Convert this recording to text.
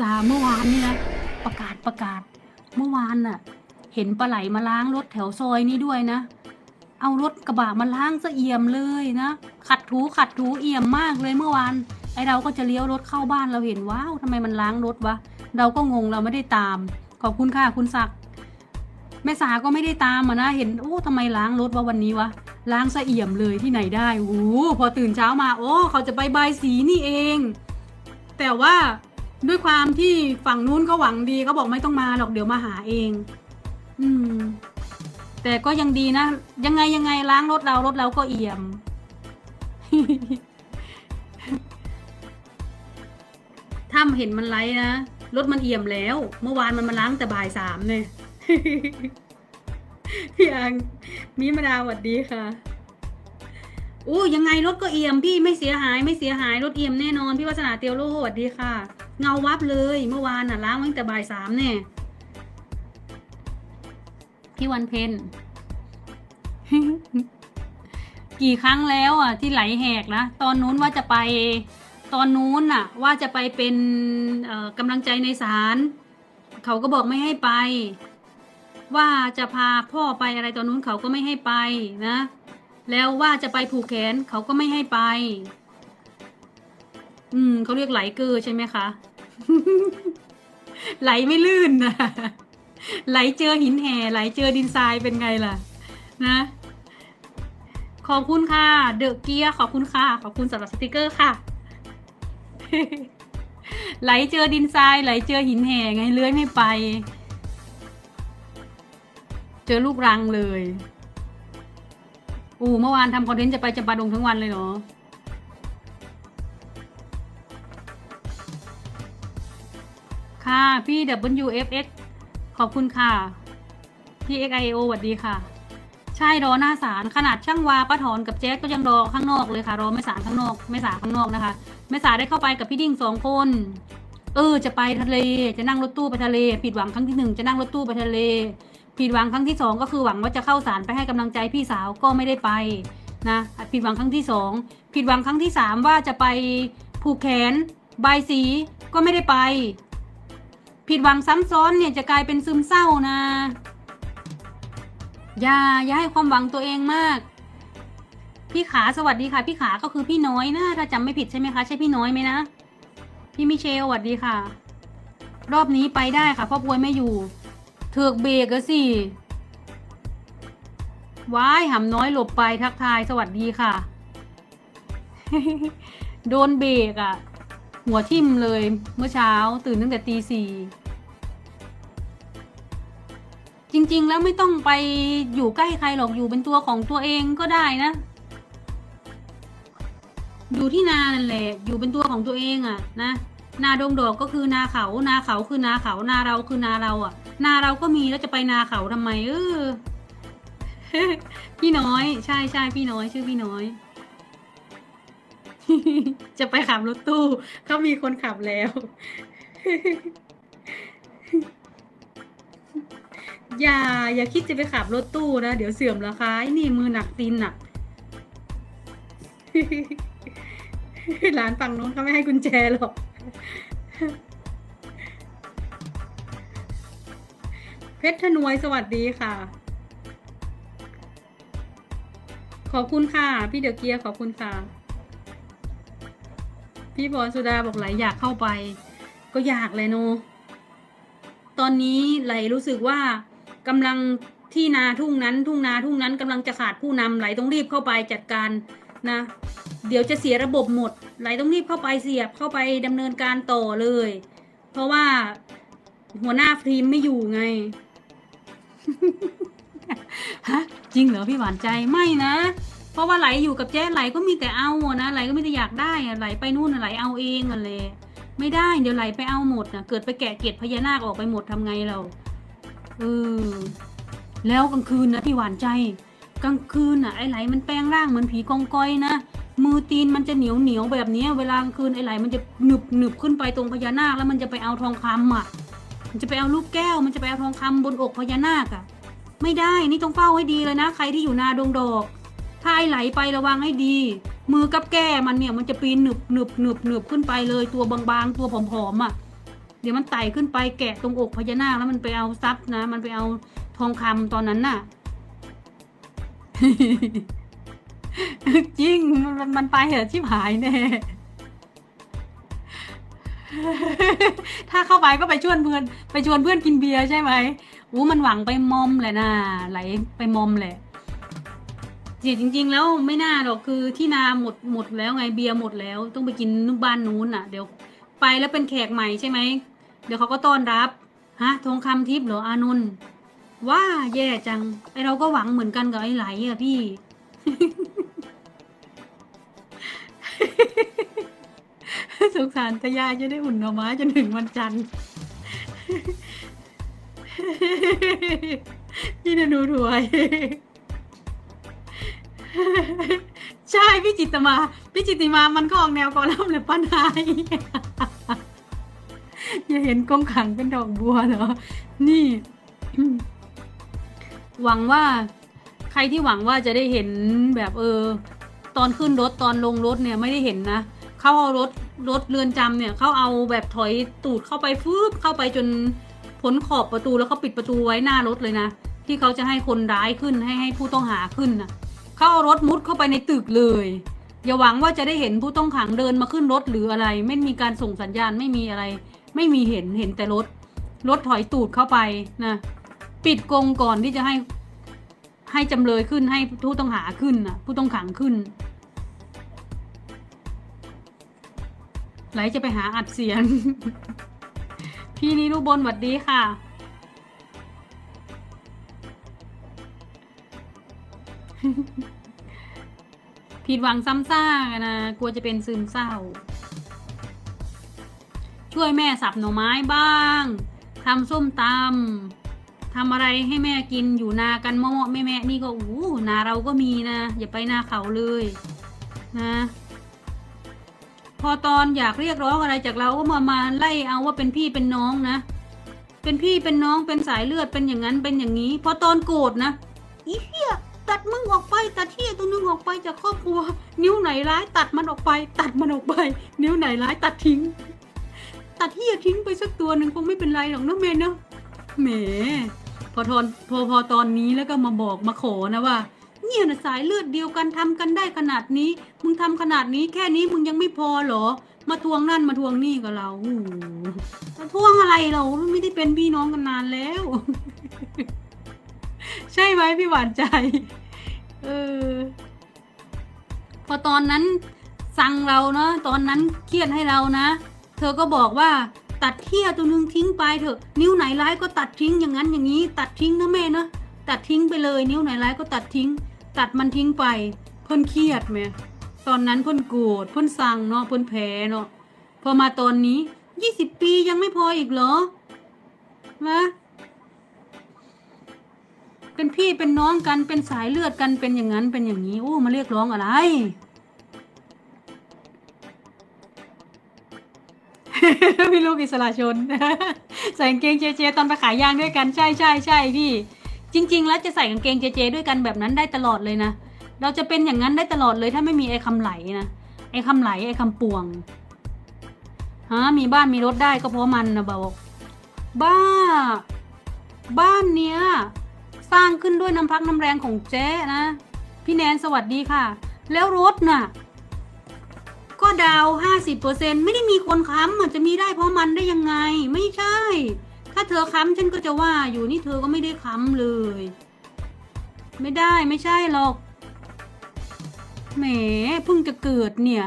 จาเมื่อวานนี่นะประกาศประกาศ เมื่อวานน่ะ เห็นปลาไหลมาล้างรถแถวซอยนี้ด้วยนะ เอารถกระบะมาล้างซะเอี่ยมเลยนะ ขัดถูขัดถูเอี่ยมมากเลยเมื่อวาน ไอเราก็จะเลี้ยวรถเข้าบ้านเราเห็นว้าวทำไมมันล้างรถวะ เราก็งงเราไม่ได้ตาม ขอบคุณค่ะคุณศักดิ์แม่สาก็ไม่ได้ตามอะนะ เห็นโอ้ทำไมล้างรถวะวันนี้วะ ล้างซะเอี่ยมเลยที่ไหนได้โอ้โหพอตื่นเช้ามา โอ้ เขาจะไปบายสีนี่เอง แต่ว่า ด้วยความที่ฝั่งนู้นเขาหวังดีเขาบอกไม่ต้องมาหรอกเดี๋ยวมาหาเอง อืม แต่ก็ยังดีนะ ยังไงยังไงล้างรถเรารถเราก็เอี่ยม ถ้าเห็นมันไลฟ์นะ รถมันเอี่ยมแล้ว เมื่อวานมันมาล้างแต่บ่ายสามเนี่ยพี่อังมีมาดาสวัสดีค่ะ อู้ยังไงรถก็เอี่ยมพี่ไม่เสียหายไม่เสียหายรถเอี่ยมแน่นอนพี่วัฒนาเตียวโลสวัสดีค่ะ เงาวับเลยเมื่อวานน่ะล้างตั้งแต่บ่ายสามเนี่ยพี่วันเพ็ญกี่ครั้งแล้วอะ ที่ไหลแหกนะตอนนู้นว่าจะไป ตอนนู้นน่ะ ว่าจะไปเป็นกำลังใจในศาลเขาก็บอกไม่ให้ไป ว่าจะพาพ่อไปอะไรตอนนู้นเขาก็ไม่ให้ไปนะ แล้วว่าจะไปผูกแขนเขาก็ไม่ให้ไป อืมเขาเรียกไหลเกอร์ใช่ไหมคะ ไหลไม่ลื่นนะไหลเจอหินแห่ไหลเจอดินทรายเป็นไงล่ะ นะ ขอบคุณค่ะ เดอะเกียร์ขอบคุณค่ะ ขอบคุณสำหรับสติกเกอร์ค่ะ ไหลเจอดินทรายไหลเจอหินแห่ไงเลื้อยไม่ไป เจอลูกรังเลย อู้เมื่อวานทำคอนเทนต์จะไปจำปาดงทั้งวันเลยเหรอ ค่ะพี่ WFX ขอบคุณค่ะพี่ XIO สวัสดีค่ะ ใช่รอหน้าศาลขนาดช่างวาป้าถอนกับแจ๊กก็ยังรอข้างนอกเลยค่ะ รอไม่ศาลข้างนอกไม่ศาลข้างนอกนะคะไม่ศาลได้เข้าไปกับพี่ดิ้งสองคนเออจะไปทะเลจะนั่งรถตู้ไปทะเล ผิดหวังครั้งที่หนึ่งจะนั่งรถตู้ไปทะเล ผิดหวังครั้งที่สองก็คือหวังว่าจะเข้าศาลไปให้กำลังใจพี่สาวก็ไม่ได้ไปนะผิดหวังครั้งที่สองผิดหวังครั้งที่สามว่าจะไปผูกแขนบายสีก็ไม่ได้ไป ผิดหวังซ้ำซ้อนเนี่ยจะกลายเป็นซึมเศร้านะ อย่าอย่าให้ความหวังตัวเองมาก พี่ขาสวัสดีค่ะ พี่ขาก็คือพี่น้อยนะถ้าจำไม่ผิดใช่ไหมคะ ใช่พี่น้อยไหมนะพี่มิเชลสวัสดีค่ะ รอบนี้ไปได้ค่ะพราะปวยไม่อยู่ เถือกเบรกอะสิว้ายหำน้อยหลบไปทักทายสวัสดีค่ะ โดนเบรกอะหัวทิ่มเลยเมื่อเช้าตื่นตั้งแต่ตีสี่จริง ๆ แล้วไม่ต้องไปอยู่ใกล้ใครหรอกอยู่เป็นตัวของตัวเองก็ได้นะ อยู่ที่นานั่นแหละอยู่เป็นตัวของตัวเองอะนะนาดงดอกก็คือนาเขา นาเขาคือนาเขา นาเราคือนาเราอะ นาเราก็มีแล้วจะไปนาเขาทำไมเออพี่น้อย ใช่ใช่พี่น้อย ชื่อพี่น้อย จะไปขับรถตู้เขามีคนขับแล้ว อย่า อย่าคิดจะไปขับรถตู้นะ เดี๋ยวเสื่อมราคาไอ้นี่มือหนักตีนหนักร้านฝั่งนู้นเขาไม่ให้กุญแจหรอก เพชรธนวยสวัสดีค่ะ ขอบคุณค่ะ พี่เดอะเกียร์ขอบคุณค่ะ พี่บอลสุดาบอกไหลอยากเข้าไป ก็อยากเลยเนาะตอนนี้ไหลรู้สึกว่ากำลังที่นาทุ่งนั้น ทุ่งนาทุ่งนั้นกำลังจะขาดผู้นำไหลต้องรีบเข้าไปจัดการนะ เดี๋ยวจะเสียระบบหมด ไหลต้องรีบเข้าไปเสียบเข้าไปดำเนินการต่อเลย เพราะว่าหัวหน้าทีมไม่อยู่ไง ฮะจริงเหรอพี่หวานใจไม่นะ เพราะว่าไหลอยู่กับแจ๊ไหลก็มีแต่เอาอะนะไหลก็ไม่ได้อยากได้อะไหลไปนู่นอะไหลเอาเองอะเลยไม่ได้เดี๋ยวไหลไปเอาหมดนะเกิดไปแกะเกล็ดพญานาคออกไปหมดทำไงเราเออแล้วกลางคืนนะพี่หวานใจ กลางคืนน่ะไอ้ไหลมันแปลงร่างเหมือนผีกองกอยนะมือตีนมันจะเหนียวเหนียวแบบนี้เวลากลางคืนไอ้ไหลมันจะหนึบหนึบขึ้นไปตรงพญานาคแล้วมันจะไปเอาทองคำอะ มันจะไปเอาลูกแก้ว มันจะไปเอาทองคำบนอกพญานาคอะไม่ได้นี่ต้องเฝ้าให้ดีเลยนะ ใครที่อยู่นาดงดอกถ้าไอไหลไประวังให้ดี มือกับแก้มันเนี่ยมันจะปีนหนึบหนึบหนึบหนึบขึ้นไปเลยตัวบางๆตัวผอมๆอะ เดี๋ยวมันไต่ขึ้นไปแกะตรงอกพญานาคแล้วมันไปเอาทรัพย์นะ มันไปเอาทองคำตอนนั้นน่ะจริงมันมันไปเหรอชิบหายแน่ ถ้าเข้าไปก็ไปชวนเพื่อนไปชวนเพื่อนกินเบียร์ใช่ไหมอู้มันหวังไปมอมแหละนะไหลไปมอมแหละจริงจริง ๆ แล้วไม่น่าหรอกคือที่นาหมดหมดแล้วไงเบียร์หมดแล้ว ต้องไปกินนู่นบ้านนู้นอะ เดี๋ยวไปแล้วเป็นแขกใหม่ใช่ไหมเดี๋ยวเขาก็ต้อนรับฮะทองคำทิพย์เหรออานุนว่าแย่จังไอเราก็หวังเหมือนกันกับไอไหลอะพี่ สงสารตายายจะได้อุ่นหน่อไม้จนถึงวันจันทร์พี่นดูถวย ใช่พี่จิตมา พี่จิตติมามันก็ออกแนวกอลัมน์เลยป้านายอย่าเห็นกองขังเป็นดอกบัวเหรอ นี่ หวังว่า ใครที่หวังว่าจะได้เห็นแบบเออ ตอนขึ้นรถตอนลงรถเนี่ยไม่ได้เห็นนะ เขาเอารถ รถเรือนจำเนี่ยเขาเอาแบบถอยตูดเข้าไปฟืบเข้าไปจนพ้นขอบประตูแล้วเขาปิดประตูไว้หน้ารถเลยนะ ที่เขาจะให้คนร้ายขึ้นให้ให้ผู้ต้องหาขึ้นนะเขาเอารถมุดเข้าไปในตึกเลย อย่าหวังว่าจะได้เห็นผู้ต้องขังเดินมาขึ้นรถหรืออะไร ไม่มีการส่งสัญญาณไม่มีอะไร ไม่มีเห็นเห็นแต่รถรถถอยตูดเข้าไปนะปิดกรงก่อนที่จะให้ให้จำเลยขึ้นให้ผู้ต้องหาขึ้นนะผู้ต้องขังขึ้น ไหลจะไปหาอัดเสียง พี่นิรุบลหวัดดีค่ะ ผิดหวังซ้ำซากนะ กลัวจะเป็นซึมเศร้า ช่วยแม่สับหน่อไม้บ้างทำส้มตำทำอะไรให้แม่กินอยู่นากันมาะๆแม่แม่นี่ก็อู้นาเราก็มีนะ อย่าไปนาเขาเลย นะ พอตอนอยากเรียกร้องอะไรจากเราก็มามาไล่เอาว่าเป็นพี่เป็นน้องนะ เป็นพี่เป็นน้องเป็นสายเลือดเป็นอย่างนั้นเป็นอย่างนี้ พอตอนโกรธนะอีเหี้ยตัดมึงออกไปตัดเหี้ยตัวนึงออกไปจากครอบครัว นิ้วไหนร้ายตัดมันออกไป ตัดมันออกไป นิ้วไหนร้ายตัดทิ้ง ตัดเหี้ยทิ้งไปสักตัวหนึ่งคงไม่เป็นไรหรอกนะเมนเนาะแหมพอทอนพอพอตอนนี้แล้วก็มาบอกมาขอนะว่า เนี่ยนะสายเลือดเดียวกันทำกันได้ขนาดนี้ มึงทำขนาดนี้แค่นี้มึงยังไม่พอเหรอ มาทวงนั่นมาทวงนี่กับเราโอ้มาทวงอะไรเราไม่ได้เป็นพี่น้องกันนานแล้ว ใช่ไหมพี่หวานใจ เออ พอตอนนั้นสั่งเราเนาะตอนนั้นเครียดให้เรานะ เธอก็บอกว่าตัดเที่ยตัวนึงทิ้งไปเถอะ นิ้วไหนร้ายก็ตัดทิ้งอย่างนั้นอย่างนี้ ตัดทิ้งนะแม่นะตัดทิ้งไปเลย นิ้วไหนร้ายก็ตัดทิ้ง ตัดมันทิ้งไป เพิ่นเครียดไหมตอนนั้นเพิ่นโกรธเพิ่นสั่งเนาะเพิ่นแพ้เนาะพอมาตอนนี้ยี่สิบปียังไม่พออีกเหรอมาเป็นพี่เป็นน้องกันเป็นสายเลือดกันเป็นอย่างนั้นเป็นอย่างนี้โอ้มาเรียกร้องอะไร พี่ลูกอิสระชน ใส่กางเกงเจเจตอนไปขายยางด้วยกันใช่ใช่ใช่พี่ จริง ๆ แล้วจะใส่กางเกงเจเจด้วยกันแบบนั้นได้ตลอดเลยนะ เราจะเป็นอย่างนั้นได้ตลอดเลยถ้าไม่มีไอ้คำไหลนะ ไอ้คำไหลไอ้คำปวงฮะมีบ้านมีรถได้ก็เพราะมันนะบอกบ้า บ้านเนี้ยสร้างขึ้นด้วยน้ำพักน้ำแรงของเจ๊นะ พี่แนนสวัสดีค่ะ แล้วรถน่ะ ก็ดาวห้าสิบเปอร์เซ็นไม่ได้มีคนค้ำอะจะมีได้เพราะมันได้ยังไง ไม่ใช่ ถ้าเธอค้ำฉันก็จะว่าอยู่นี่เธอก็ไม่ได้ค้ำเลย ไม่ได้ไม่ใช่หรอก แหมเพิ่งจะเกิดเนี่ย